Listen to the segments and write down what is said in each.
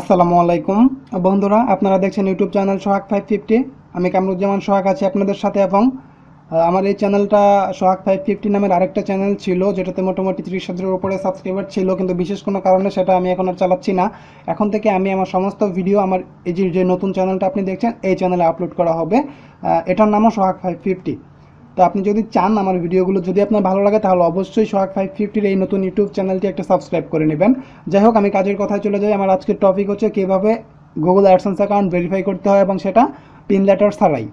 আসসালামু আলাইকুম। বন্ধুরা, আপনারা দেখছেন YouTube channel Sohag five fifty. আমি কামরুজ্জামান সোহাগ আছি আপনাদের সাথে এবং আমার এই চ্যানেলটা সোহাগ ফাইভ ফিফটি নামের আরেকটা চ্যানেল ছিল, যেটাতে মোটামুটি ত্রিশ হাজারের উপরে সাবস্ক্রাইবার ছিল, কিন্তু বিশেষ কোনো কারণে সেটা আমি এখন আর চালাচ্ছি না। এখন থেকে আমি আমার সমস্ত ভিডিও আমার এই যে নতুন চ্যানেলটা আপনি দেখছেন, এই চ্যানেলে আপলোড করা হবে। এটার নামও সোহাগ ফাইভ ফিফটি। তো আপনি যদি চান আমার ভিডিওগুলো যদি আপনার ভালো লাগে, তাহলে অবশ্যই সোহাগ ফাইভ ফিফটির এই নতুন ইউটিউব চ্যানেলটি একটা সাবস্ক্রাইব করে নেবেন। যাই হোক, আমি কাজের কথায় চলে যাই। আমার আজকের টপিক হচ্ছে কীভাবে গুগল অ্যাডসেন্স অ্যাকাউন্ট ভেরিফাই করতে হয় এবং সেটা পিন লেটার ছাড়াই।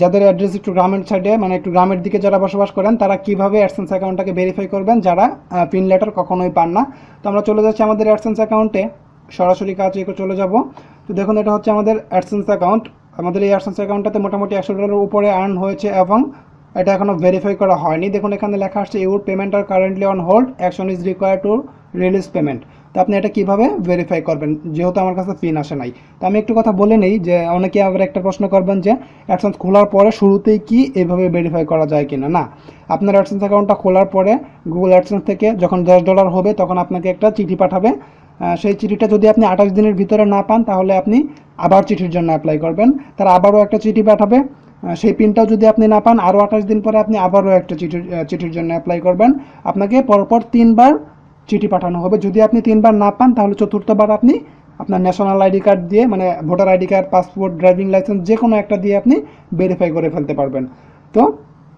যাদের অ্যাড্রেস একটু গ্রামের সাইডে মানে একটু গ্রামের দিকে যারা বসবাস করেন, তারা কীভাবে অ্যাডসেন্স অ্যাকাউন্টটাকে ভেরিফাই করবেন যারা পিন লেটার কখনোই পান না। তো আমরা চলে যাচ্ছি আমাদের অ্যাডসেন্স অ্যাকাউন্টে সরাসরি কাজে চলে যাব। তো দেখুন, এটা হচ্ছে আমাদের অ্যাডসেন্স অ্যাকাউন্ট আমাদের এই অ্যাডসেন্স অ্যাকাউন্টটাতে মোটামুটি একশো ডলারের উপরে আর্ন হয়েছে এবং এটা এখনও ভেরিফাই করা হয়নি। দেখুন, এখানে লেখা আসছে your payment are currently on hold action is require to release payment তো আপনি এটা কীভাবে ভেরিফাই করবেন? যেহেতু আমার কাছে পিন আসে নাই। তো আমি একটু কথা বলে নিই যে অনেকে আবার একটা প্রশ্ন করবেন যে অ্যাডসেন্স খোলার পরে শুরুতেই কি এইভাবে ভেরিফাই করা যায় কিনা? না, আপনার অ্যাডসেন্স অ্যাকাউন্টটা খোলার পরে গুগল অ্যাডসেন্স থেকে যখন দশ ডলার হবে, তখন আপনাকে একটা চিঠি পাঠাবে। সেই চিঠিটা যদি আপনি আঠাশ দিনের ভিতরে না পান, তাহলে আপনি আবার চিঠির জন্য অ্যাপ্লাই করবেন। তারা আবারও একটা চিঠি পাঠাবে। সেই পিনটাও যদি আপনি না পান, আরও আঠাশ দিন পরে আপনি আবারও একটা চিঠির চিঠির জন্য অ্যাপ্লাই করবেন। আপনাকে পরপর তিনবার চিঠি পাঠানো হবে। যদি আপনি তিনবার না পান, তাহলে চতুর্থবার আপনি আপনার ন্যাশনাল আইডি কার্ড দিয়ে মানে voter ID card passport driving licence যে কোনো একটা দিয়ে আপনি ভেরিফাই করে ফেলতে পারবেন। তো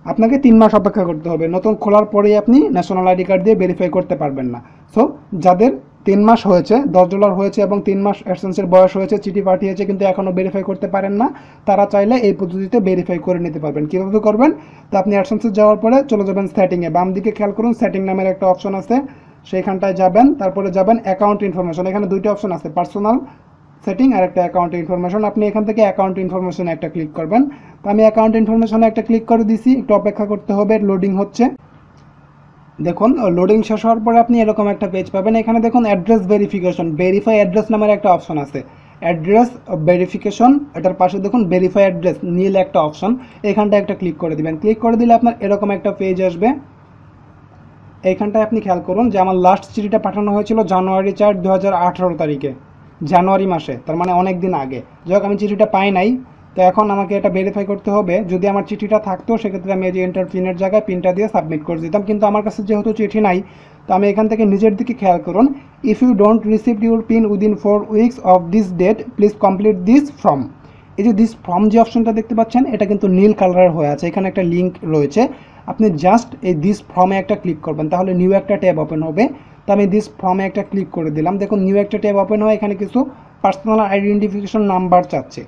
আপনাকে তিন মাস অপেক্ষা করতে হবে। নতুন খোলার পরেই আপনি ন্যাশনাল আইডি কার্ড দিয়ে ভেরিফাই করতে পারবেন না। সো যাদের তিন মাস হয়েছে, দশ ডলার হয়েছে এবং তিন মাস অ্যাডসেন্সের বয়স হয়েছে, চিঠি পাঠিয়েছে কিন্তু এখনও ভেরিফাই করতে পারেন না। তারা চাইলে এই পদ্ধতিতে ভেরিফাই করে নিতে পারবেন। কীভাবে করবেন? তো আপনি অ্যাডসেন্সে যাওয়ার পরে চলে যাবেন সেটিংয়ে বাম দিকে খেয়াল করুন সেটিং নামের একটা অপশন আছে। সেইখানটায় যাবেন, তারপরে যাবেন অ্যাকাউন্ট ইনফরমেশন এখানে দুইটা অপশন আছে পার্সোনাল সেটিং আর একটা অ্যাকাউন্ট ইনফরমেশন আপনি এখান থেকে অ্যাকাউন্ট ইনফরমেশনে একটা ক্লিক করবেন। তো আমি অ্যাকাউন্ট ইনফরমেশনে একটা ক্লিক করে দিছি, একটু অপেক্ষা করতে হবে লোডিং হচ্ছে। দেখুন লোডিং শেষ হওয়ার পরে আপনি এরকম একটা পেজ পাবেন। এখানে দেখুন অ্যাড্রেস ভেরিফিকেশন ভেরিফাই অ্যাড্রেস নামের একটা অপশন আছে। অ্যাড্রেস ভেরিফিকেশন এটার পাশে দেখুন ভেরিফাই অ্যাড্রেস নীল একটা অপশন এখানটা একটা ক্লিক করে দিবেন। ক্লিক করে দিলে আপনার এরকম একটা পেজ আসবে। এইখানটায় আপনি খেয়াল করুন যে আমার লাস্ট চিঠিটা পাঠানো হয়েছিল জানুয়ারি চার দু তারিখে, জানুয়ারি মাসে, তার মানে অনেক দিন আগে। যাই আমি চিঠিটা পাই নাই। তো এখন আমাকে এটা ভেরিফাই করতে হবে। যদি আমার চিঠিটা থাকতো, সেক্ষেত্রে আমি এই যে এন্টার পিনের জায়গায় পিনটা দিয়ে সাবমিট করে দিতাম। কিন্তু আমার কাছে যেহেতু চিঠি নাই, তো আমি এখান থেকে নিজের দিকে খেয়াল করুন। If you don't receive your pin within four weeks of this date please complete this form এই যে দিস ফর্ম যে অপশনটা দেখতে পাচ্ছেন, এটা কিন্তু নীল কালারের হয়ে আছে। এখানে একটা লিঙ্ক রয়েছে। আপনি জাস্ট এই দিস ফর্মে একটা ক্লিক করবেন। তাহলে নিউ একটা ট্যাব ওপেন হবে। তো আমি দিস ফর্মে একটা ক্লিক করে দিলাম। দেখুন নিউ একটা ট্যাব ওপেন হয়। এখানে কিছু পার্সোনাল আইডেন্টিফিকেশন নাম্বার চাচ্ছে।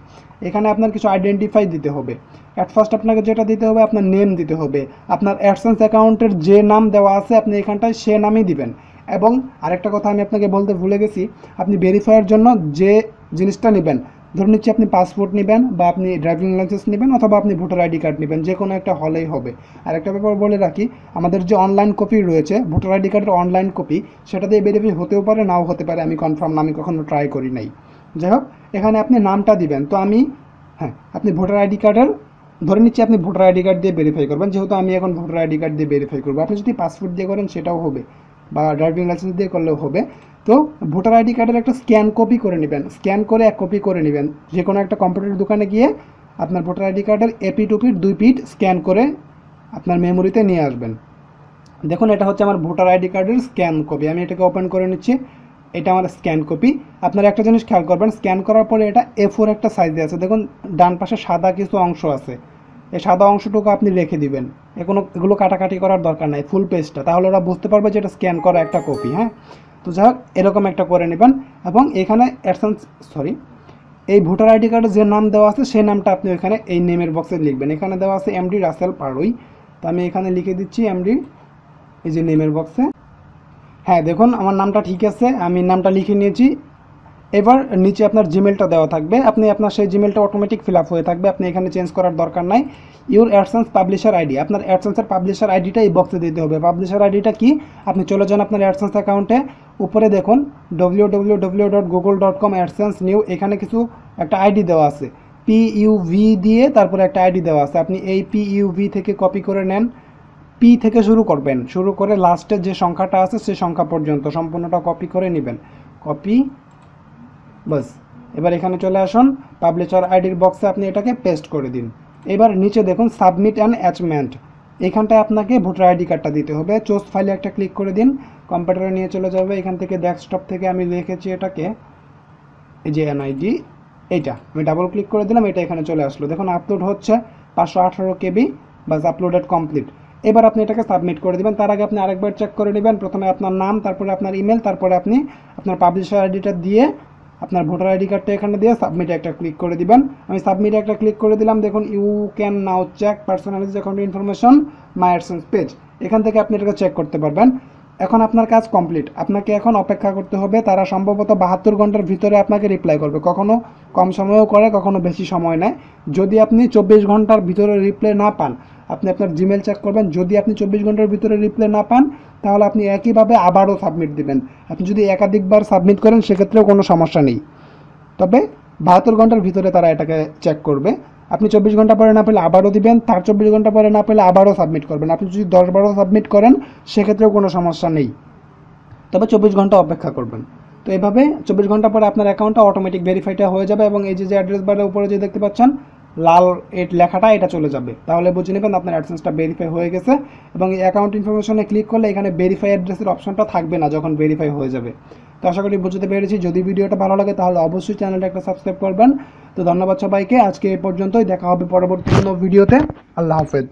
এখানে আপনার কিছু আইডেন্টিফাই দিতে হবে। অ্যাট ফার্স্ট আপনাকে যেটা দিতে হবে, আপনার নেম দিতে হবে। আপনার অ্যাডসেন্স অ্যাকাউন্টের যে নাম দেওয়া আছে, আপনি এখানটায় সে নামই দিবেন। এবং আরেকটা কথা আমি আপনাকে বলতে ভুলে গেছি, আপনি ভেরিফাইয়ের জন্য যে জিনিসটা নেবেন ধরে নিচ্ছি আপনি পাসপোর্ট নেবেন বা আপনি ড্রাইভিং লাইসেন্স নেবেন অথবা আপনি ভোটার আইডি কার্ড নেবেন, যে কোনো একটা হলেই হবে। আর একটা ব্যাপার বলে রাখি, আমাদের যে অনলাইন কপি রয়েছে ভোটার আইডি কার্ডের অনলাইন কপি সেটা দিয়ে ভেরিফাই হতেও পারে, নাও হতে পারে, আমি কনফার্ম না, আমি কখনো ট্রাই করি নাই। যাই হোক, এখানে আপনি নামটা দিবেন। তো আমি হ্যাঁ আপনি ভোটার আইডি কার্ডের ধরে নিচ্ছি আপনি ভোটার আইডি কার্ড দিয়ে ভেরিফাই করবেন, যেহেতু আমি এখন ভোটার আইডি কার্ড দিয়ে ভেরিফাই করব। আপনি যদি পাসপোর্ট দিয়ে করেন, সেটাও হবে। বা ড্রাইভিং লাইসেন্স দিয়ে করলেও হবে। তো ভোটার আইডি কার্ডের একটা স্ক্যান কপি করে নেবেন। স্ক্যান করে এক কপি করে নেবেন। যে কোনো একটা কম্পিউটার দোকানে গিয়ে আপনার ভোটার আইডি কার্ডের এপি টু পিট দুই পিট স্ক্যান করে আপনার মেমোরিতে নিয়ে আসবেন। দেখুন, এটা হচ্ছে আমার ভোটার আইডি কার্ডের স্ক্যান কপি আমি এটাকে ওপেন করে নিচ্ছি। এটা আমার স্ক্যান কপি আপনারা একটা জিনিস খেয়াল করবেন স্ক্যান করার পরে এটা এ ফোর একটা সাইজে আছে। দেখুন, ডান পাশে সাদা কিছু অংশ আছে। এই সাদা অংশটুকু আপনি রেখে দিবেন। কোনো এগুলো কাটাকাটি করার দরকার নাই ফুল পেজটা তাহলে ওরা বুঝতে পারবে যে এটা স্ক্যান করা একটা কপি হ্যাঁ? তো যাই এরকম একটা করে নেবেন। এবং এখানে অ্যাডসেন্স সরি এই ভোটার আইডি কার্ডে যে নাম দেওয়া আছে, সেই নামটা আপনি এখানে এই নেমের বক্সে লিখবেন। এখানে দেওয়া আছে এমডি রাসেল পাড়ুই তো আমি এখানে লিখে দিচ্ছি এমডি এই যে নেমের বক্সে হ্যাঁ দেখুন, আমার নামটা ঠিক আছে, আমি নামটা লিখে নিয়েছি। এবার নিচে আপনার জিমেলটা দেওয়া থাকবে। আপনি আপনার সেই জিমেলটা অটোমেটিক ফিল হয়ে থাকবে। আপনি এখানে চেঞ্জ করার দরকার নাই। ইউর অ্যাডসেন্স পাবলিশার আইডি আপনার অ্যাডসেন্সের পাবলিশার আইডিটা এই বক্সে দিতে হবে। পাবলিশার আইডিটা কি? আপনি চলে যান আপনার অ্যাডসেন্স অ্যাকাউন্টে উপরে দেখুন W W W dot Google dot com AdSense new এখানে কিছু একটা আইডি দেওয়া আছে। পি ইউভি দিয়ে তারপরে একটা আইডি দেওয়া আছে। আপনি এই পি ইউভি থেকে কপি করে নেন। পি থেকে শুরু করবেন। শুরু করে লাস্টের যে সংখ্যাটা আছে সেই সংখ্যা পর্যন্ত সম্পূর্ণটা কপি করে নেবেন। কপি বাস। এবার এখানে চলে আসুন। পাবলিশার আইডির বক্সে আপনি এটাকে পেস্ট করে দিন। এবার নিচে দেখুন সাবমিট অ্যান্ড অ্যাচমেন্ট এখানটায় আপনাকে ভোটার আইডি কার্ডটা দিতে হবে। চোজ ফাইলে একটা ক্লিক করে দিন। কম্পিউটারে নিয়ে চলে যাবে। এখান থেকে ডেস্কটপ থেকে আমি লিখেছি এটাকে। এই যে এনআইডি এইটা। আমি ডাবল ক্লিক করে দিলাম, এটা এখানে চলে আসলো। দেখুন আপলোড হচ্ছে পাঁচশো আঠারো কেবি। বাস আপলোডেড কমপ্লিট এবার আপনি এটাকে সাবমিট করে দিবেন। তার আগে আপনি আরেকবার চেক করে নেবেন। প্রথমে আপনার নাম, তারপরে আপনার ইমেল তারপরে আপনি আপনার পাবলিশার আইডিটা দিয়ে আপনার ভোটার আইডি কার্ডটা এখানে দিয়ে সাবমিটে একটা ক্লিক করে দিবেন। আমি সাবমিটে একটা ক্লিক করে দিলাম, দেখুন you can now check personalise account information my AdSense page এখান থেকে আপনি এটাকে চেক করতে পারবেন। এখন আপনার কাজ কমপ্লিট আপনাকে এখন অপেক্ষা করতে হবে, তারা সম্ভবত বাহাত্তর ঘণ্টার ভিতরে আপনাকে রিপ্লাই করবে। কখনো কম সময়ও করে, কখনো বেশি সময় নেয়। যদি আপনি চব্বিশ ঘণ্টার ভিতরে রিপ্লাই না পান, আপনি আপনার জিমেল চেক করবেন। যদি আপনি চব্বিশ ঘণ্টার ভিতরে রিপ্লাই না পান তাহলে আপনি একইভাবে আবারও সাবমিট দিবেন। আপনি যদি একাধিকবার সাবমিট করেন, সেক্ষেত্রেও কোনো সমস্যা নেই। তবে বাহাত্তর ঘণ্টার ভিতরে তারা এটাকে চেক করবে। আপনি চব্বিশ ঘণ্টা পরে না পেলে আবারও দিবেন, তার চব্বিশ ঘণ্টা পরে না পেলে আবারও সাবমিট করবেন। আপনি যদি দশ বারো সাবমিট করেন, সেক্ষেত্রেও কোনো সমস্যা নেই। তবে চব্বিশ ঘণ্টা অপেক্ষা করবেন। তো এভাবে চব্বিশ ঘণ্টা পরে আপনার অ্যাকাউন্টটা অটোমেটিক ভেরিফাইটা হয়ে যাবে এবং এই যে অ্যাড্রেস বারের উপরে যে দেখতে পাচ্ছেন লাল এট লেখাটা এটা চলে যাবে। তাহলে বুঝে নেবেন আপনার অ্যাডসেন্সটা ভেরিফাই হয়ে গেছে এবং অ্যাকাউন্ট ইনফরমেশনে ক্লিক করলে এখানে ভেরিফাই অ্যাড্রেসের অপশনটা থাকবে না যখন ভেরিফাই হয়ে যাবে। তো আশা করি বুঝতে পেরেছি। যদি ভিডিওটা ভালো লাগে তাহলে অবশ্যই চ্যানেলটা একটা সাবস্ক্রাইব করবেন। তো ধন্যবাদ সবাইকে। আজকে এ পর্যন্তই। দেখা হবে পরবর্তী কোনো ভিডিওতে আল্লাহ হাফেজ।